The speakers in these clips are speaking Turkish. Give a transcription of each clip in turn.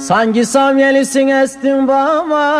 Sanki samyelisin estin bama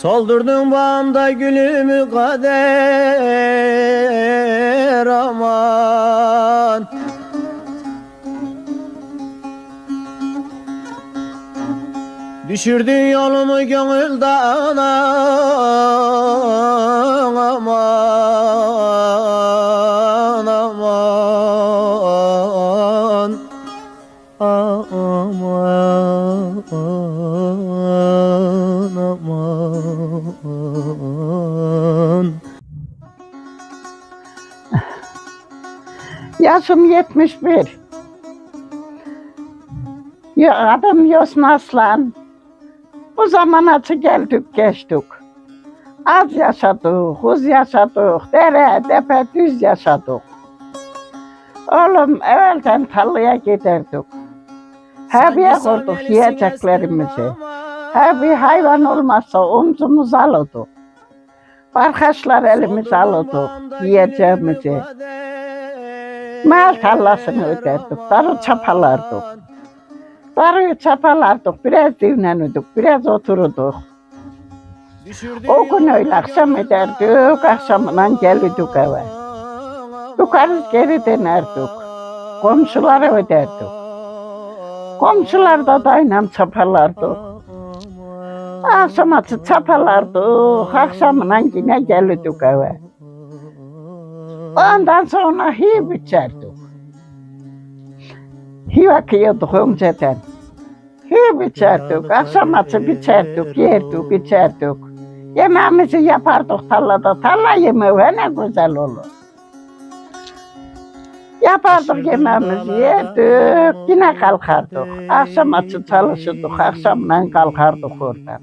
Soldurdun bağımda gülümü kader aman. Düşürdün yolumu gönül dağına aman Yaşım 71. Ya adım Yosma Aslan. Bu zamana geldik geçtik. Az yaşadık, uz yaşadık, dere, tepe, düz yaşadık. Oğlum evvelden tarlaya giderdik. Hebiye kurduk yiyeceklerimizi. Her bir hayvan olmazsa omzumuz alırdık. Barkaçlar elimize alırdık yiyeceğimizi. Mal tarlasını öderdik, darı çapalardık. Darıyı çapalardık, biraz dinlenirdik, biraz otururduk. O gün öyle akşam ederdik, akşamından gelirdik eve. Yukarı geri dönerdik, komşulara öderdik. Komşular da dayla çapalardık. Akşamatı çapalardık, akşamından yine gelirdik eve. Ondan sonra hiv içerdik. Hiv akıyorduk önceden. Hiv içerdik, akşamatı biçerdik, yerdik, içerdik. Yemeğimizi yapardık tarlada. Tarla yemeği ne güzel olur. Yapardık yemeğimizi yerdik, yine kalkardık. Akşamatı çalışırdık, akşamdan kalkardık oradan.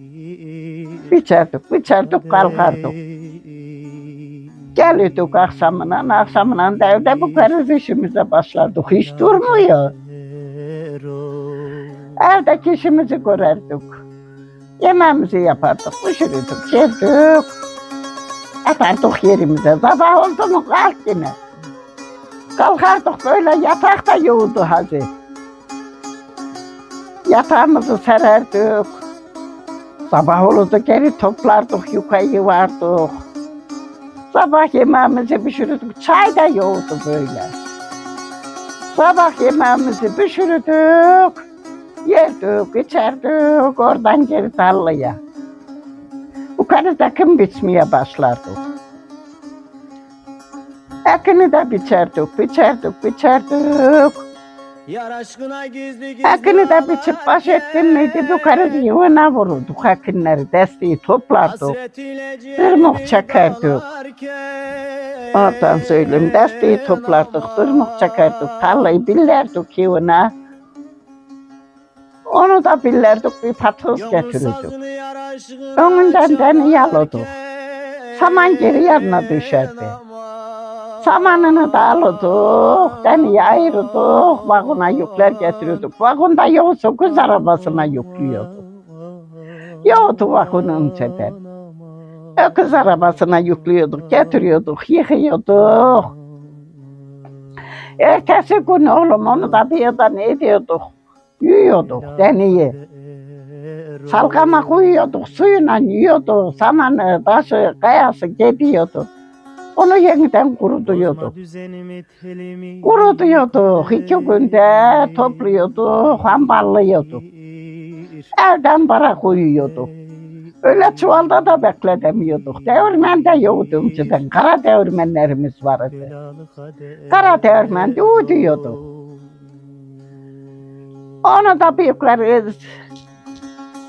Biçerdik, biçerdik, kalkardık. Gelirdik akşamından, akşamından da evde bu kadar işimize başlardık. Hiç durmuyor. Evdeki işimizi görerdik. Yemeğimizi yapardık, pişirirdik, yerdik. Atardık yerimize. Sabah oldu mu kalk yine. Kalkardık böyle yatakta yoğurdu hazır. Yatağımızı sererdik. Sabah olurdu geri toplardık, yukarı vardık. Sabah yemeğimizi pişirirdik. Çay da yoğurdu böyle. Sabah yemeğimizi pişirirdik. Yerdik, içerdik. Oradan geri tarlaya. Kadar takım biçmeye başlardık. Ekini de biçerdik, biçerdik, biçerdik. Yar aşkına gizli gizli Ekini de biçip baş ettin miydi bu kadar yığına vururduk ekinleri, desteği toplardık. Tırmık çekerdik. Oradan söyleyeyim, desteği toplardık, tırmık çekerdik, tarlayı billerdik yığına. Onu da billerdik, bir patoz getirirdik. Önünden deni yaladık. Saman geri yanına düşerdi. Samanını da alırdık, deniyi ayırdık, vagona yükler getiriyorduk. Vagonda yoksa kız arabasına yüklüyorduk. Yoktu vagonun içinden. Öküz arabasına yüklüyorduk, getiriyorduk, yıkıyorduk. Ertesi gün oğlum onu da bir yerden ediyorduk? Yiyorduk deniyi. Salkama koyuyorduk, suyuna yiyorduk, samanı, taşı, kayası gediyorduk. Onu yeniden kurutuyorduk. Kurutuyorduk, iki günde topluyorduk, ambarlıyorduk. Evden para koyuyorduk. Öyle çuvalda da bekledemiyorduk. Değirmen de yoktu önceden. Kara değirmenlerimiz vardı. Kara değirmende uduyorduk. Onu da büyükleriz.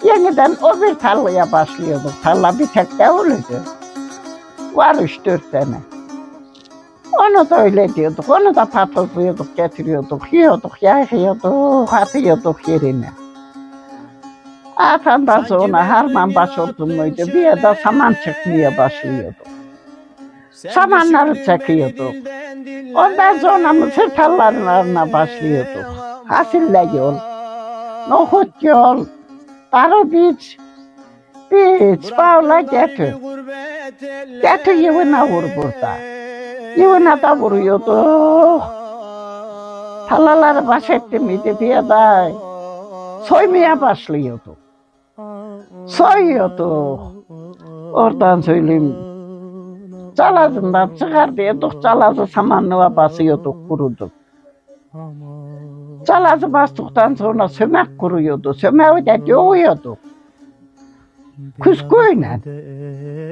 Yeniden o bir tarlaya başlıyorduk. Tarla bir tek devliydi. Var üç dört tane. Onu da öyle diyorduk. Onu da patozluyorduk, getiriyorduk, yiyorduk, yayıyorduk, atıyorduk yerine. Atandan sonra harman baş oldu muydu bir yerde saman çıkmaya başlıyordu. Samanları çekiyorduk. Ondan sonra mısır tarlalarına başlıyorduk. Hasille yol, nohut yol, darı biç, biç, bağla getir. त्याच्या येवनावर बोलता येवनाचा बोलू येतो ফালালার বাসায় মিতে দিয়ে দেয় ছয় মিয়া বাসলি হতো ছয় হতো অর্থান শৈলিম চালাজ বাচ্চা কাটে এত চালাজ সামান্য বাসি হতো কুরুদ চালাজ বাস তো টান না সেমা কুরু হতো সেমা ওই দেখি ওই হতো Kuskuyla.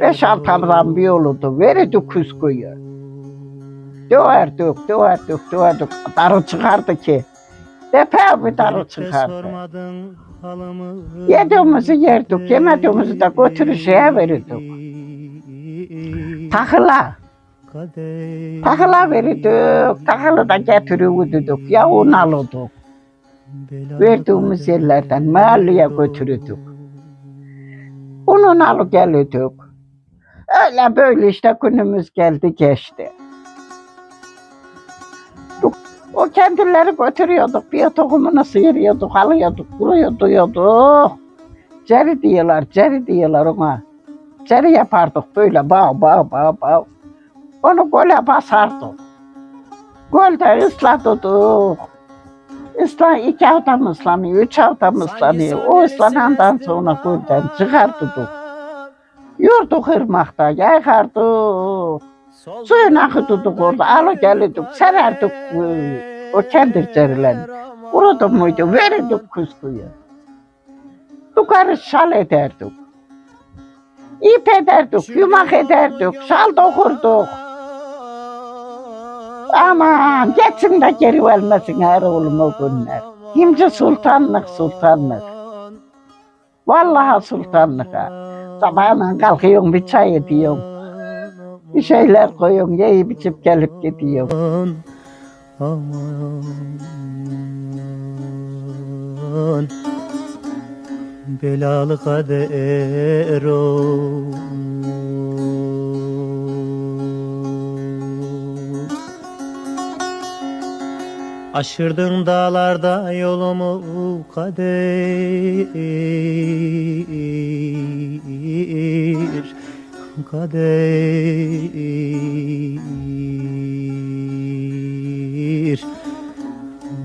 Beş altı adam bir olurdu, verirdi kuskuyu. Döverdik, döverdik, döverdik. Darı çıkardı ki. Depe bir darı çıkardı. Yediğimizi yerdik, yemediğimizi de götürür şeye verirdik. Takıla. Takıla verirdik, takılı da getirirdik, ya un alırdık. Verdiğimiz yerlerden mahalleye götürürdük. Ununu alıp gelirdik. Öyle böyle işte günümüz geldi geçti. O kendileri götürüyorduk, bir tohumunu sıyırıyorduk, alıyorduk, kuruyorduk. Ceri diyorlar, ceri diyorlar ona. Ceri yapardık böyle bağ bağ bağ bağ. Onu gole basardık. Golde ıslatırdık. Islan, iki mı ıslanıyor, üç mı ıslanıyor. O ıslanandan sonra gölden çıkartırdık. Yurduk ırmakta, yakardık. Suyunu akıtırdık orada, alı gelirdik, sererdik e, o kendir cerilerini. Kurudu muydu, verirdik kuskuyu. Yukarı şal ederdik. İp ederdik, yumak ederdik, şal dokurduk. Aman geçsin de geri vermesin her oğlum o günler. Kimce sultanlık sultanlık. Vallahi sultanlık ha. Sabahına kalkıyorsun bir çay ediyorsun. Bir şeyler koyuyorsun yiyip içip gelip gidiyorsun. Aman Belalı kader o Aşırdın dağlarda yolumu kader Kader.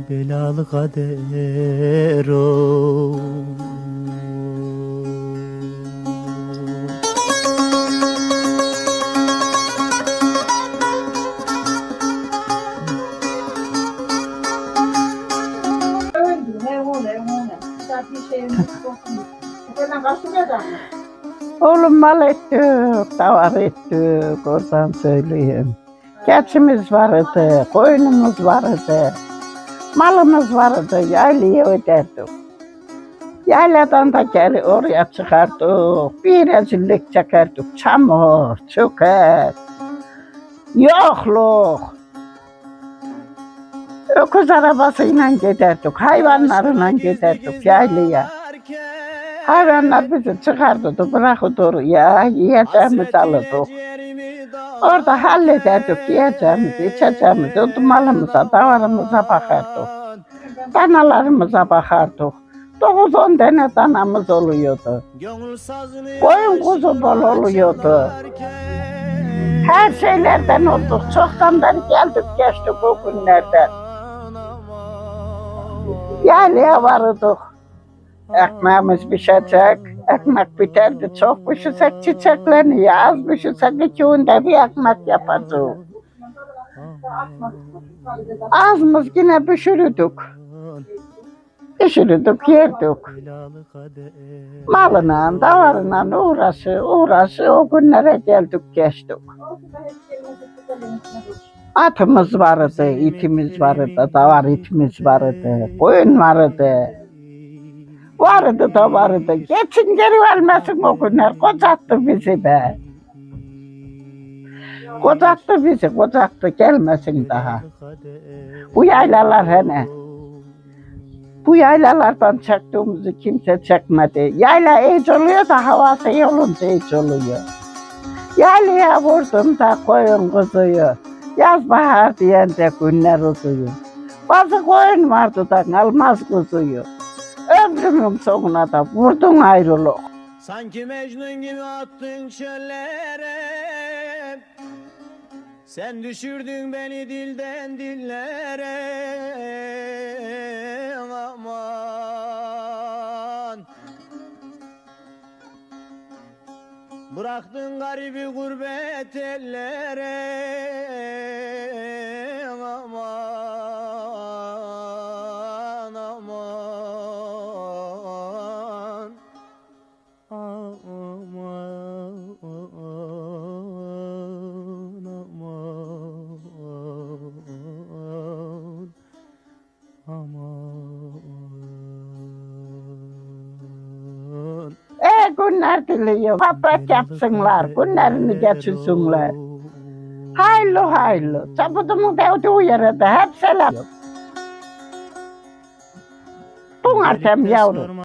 Belalı kader o Oğlum mal ettik, davar ettik, oradan söyleyeyim. Keçimiz vardı, koyunumuz vardı, malımız vardı, yaylıyı öderdik. Yayladan da geri oraya çıkardık, bir rezillik çekerdik, çamur, çöker, yokluk. Öküz arabasıyla giderdik, hayvanlarla giderdik yaylaya. Hayvanlar bizi çıkardı, bırakırdı ya, yiyeceğimizi alırdık. Orada hallederdik yiyeceğimizi, içeceğimizi, malımıza, davarımıza bakardık. Danalarımıza bakardık. Dokuz on tane danamız oluyordu. Koyun kuzu bol oluyordu. Her şeylerden olduk. Çoktan beri geldik geçtik o günlerden. Yaylaya varırdık. Ekmeğimiz pişecek. Ekmek biterdi. Çok pişirsek çiçekleniyor. Az pişirsek iki günde bir ekmek yapacağız. Azımız yine pişirirdik. Pişirirdik, yerdik. Malına, davarına uğraşı, uğraşı o günlere geldik geçtik. Atımız vardı, itimiz vardı, davar itimiz vardı, koyun vardı. Vardı da vardı. Geçin geri vermesin o günler. Kocattı bizi be. Kocattı bizi, kocattı. Gelmesin daha. Bu yaylalar hele. Bu yaylalardan çektiğimizi kimse çekmedi. Yayla iyice oluyor da havası iyi olunca iyice oluyor. Yaylaya vurdum da koyun kuzuyu. Yaz bahar diyen de günler uzuyor. Bazı koyun vardı da almaz kuzuyu. Ömrümün sonuna da vurdun ayrılık. Sanki Mecnun gibi attın çöllere. Sen düşürdün beni dilden dillere. Aman. Bıraktın garibi gurbet ellere günler diliyor. Toprak yapsınlar. Günlerini geçirsinler. Hayırlı hayırlı. Çabudumun devduğu yere de hep selam. Buna tem yavrum.